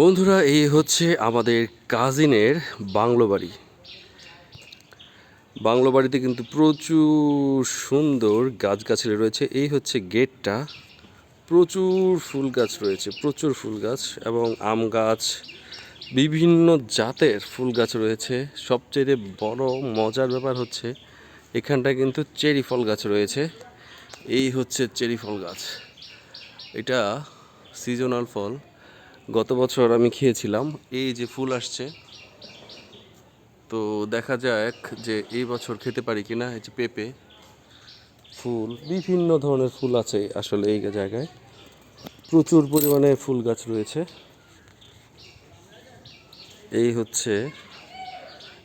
বন্ধুরা, এই হচ্ছে আমাদের কাজিনের বাংলো বাড়ি। বাংলো বাড়িতে কিন্তু প্রচুর সুন্দর গাছগাছালি রয়েছে। এই হচ্ছে গেটটা। প্রচুর ফুল গাছ রয়েছে, প্রচুর ফুল গাছ এবং আম গাছ, বিভিন্ন জাতের ফুল গাছ রয়েছে। সবচেয়ে বড় মজার ব্যাপার হচ্ছে, এখানটায় কিন্তু চেরি ফল গাছ রয়েছে। এই হচ্ছে চেরি ফল গাছ। এটা সিজনাল ফল। গত বছর আমি খেয়েছিলাম, এই যে ফুল আসছে। তো দেখা যাক যে এই বছর খেতে পারি কিনা, এই যে পেঁপে ফুল, বিভিন্ন ধরনের ফুল আছে আসলে এই জায়গায়। প্রচুর পরিমাণে ফুল গাছ রয়েছে। এই হচ্ছে,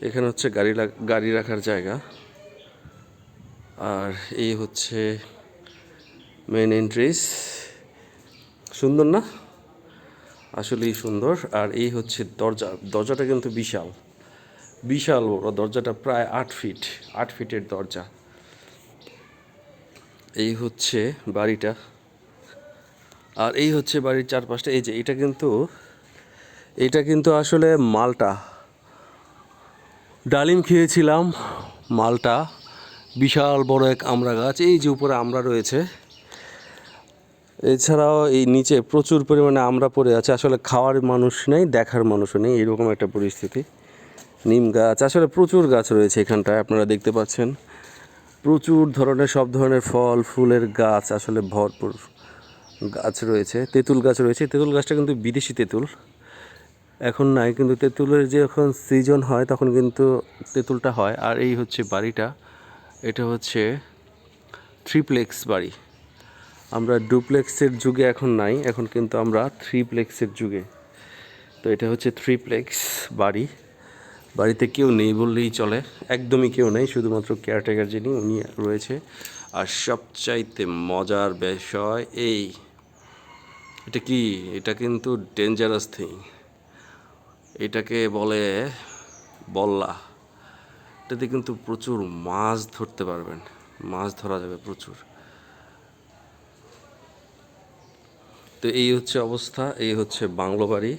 এখানে হচ্ছে গাড়ি গাড়ি রাখার জায়গা। আর এই হচ্ছে মেন এন্ট্রিস সুন্দর না? আসলেই সুন্দর। আর এই হচ্ছে দরজা, দরজাটা কিন্তু বিশাল। বিশাল বড়, দরজাটা প্রায় আট ফিট, আট ফিটের দরজা। এই হচ্ছে বাড়িটা। আর এই হচ্ছে বাড়ির চারপাশটা, এই যে এটা কিন্তু এটা কিন্তু আসলে মালটা। ডালিম খেয়েছিলাম, মালটা। বিশাল বড় এক আমড়া গাছ, এই যে উপরে আমড়া রয়েছে। এছাড়াও এই নিচে প্রচুর পরিমাণে আমরা পড়ে আছে। আসলে খাওয়ার মানুষ নেই, দেখার মানুষও নেই, এরকম একটা পরিস্থিতি। নিম গাছ, আসলে প্রচুর গাছ রয়েছে এখানটায়, আপনারা দেখতে পাচ্ছেন। প্রচুর ধরনের, সব ধরনের ফল, ফুলের গাছ আসলে ভরপুর গাছ রয়েছে, তেঁতুল গাছ রয়েছে। তেঁতুল গাছটা কিন্তু বিদেশি তেঁতুল। এখন নাই, কিন্তু তেঁতুলের যে যখন সিজন হয়, তখন কিন্তু তেঁতুলটা হয়। আর এই হচ্ছে বাড়িটা, এটা হচ্ছে থ্রিপ্লেক্স বাড়ি। আমরা ডুপ্লেক্সের যুগে এখন নাই, এখন কিন্তু আমরা থ্রিপ্লেক্সের যুগে। তো এটা হচ্ছে থ্রিপ্লেক্স বাড়ি। বাড়িতে কেউ নেই বললেই চলে, একদমই কেউ নেই, শুধুমাত্র কেয়ারটেকার যিনি, উনি রয়েছে। আর সবচাইতে মজার বিষয় এই, এটা কি? এটা কিন্তু ডেঞ্জারাস থিং এটাকে বলে বল্লা। এটাতে কিন্তু প্রচুর মাছ ধরতে পারবেন। মাছ ধরা যাবে প্রচুর। তো এই হচ্ছে অবস্থা, এই হচ্ছে বাংলো বাড়ি।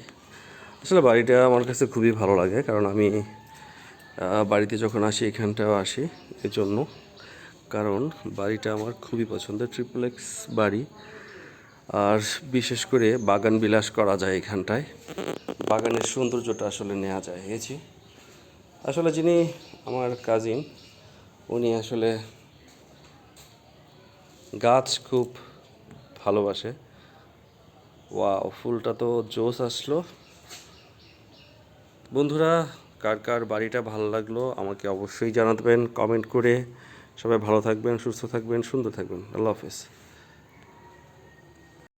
আসলে বাড়িটা আমার কাছে খুবই ভালো লাগে, কারণ আমি বাড়িতে যখন আসি, এখানটাও আসি এর জন্য কারণ বাড়িটা আমার খুবই পছন্দের ট্রিপলেক্স বাড়ি। আর বিশেষ করে বাগান বিলাস করা যায় এখানটায়। বাগানের সৌন্দর্যটা আসলে নেওয়া যায় গেছি আসলে যিনি আমার কাজিন উনি আসলে গাছ খুব ভালোবাসে। ওয়াও ফুলটা তো জোস আসলো। বন্ধুরা, কার কার বাড়িটা ভালো লাগল আমাকে অবশ্যই জানাবেন কমেন্ট করে। সবাই ভালো থাকবেন, সুস্থ থাকবেন, সুন্দর থাকবেন। আল্লাহ হাফেজ।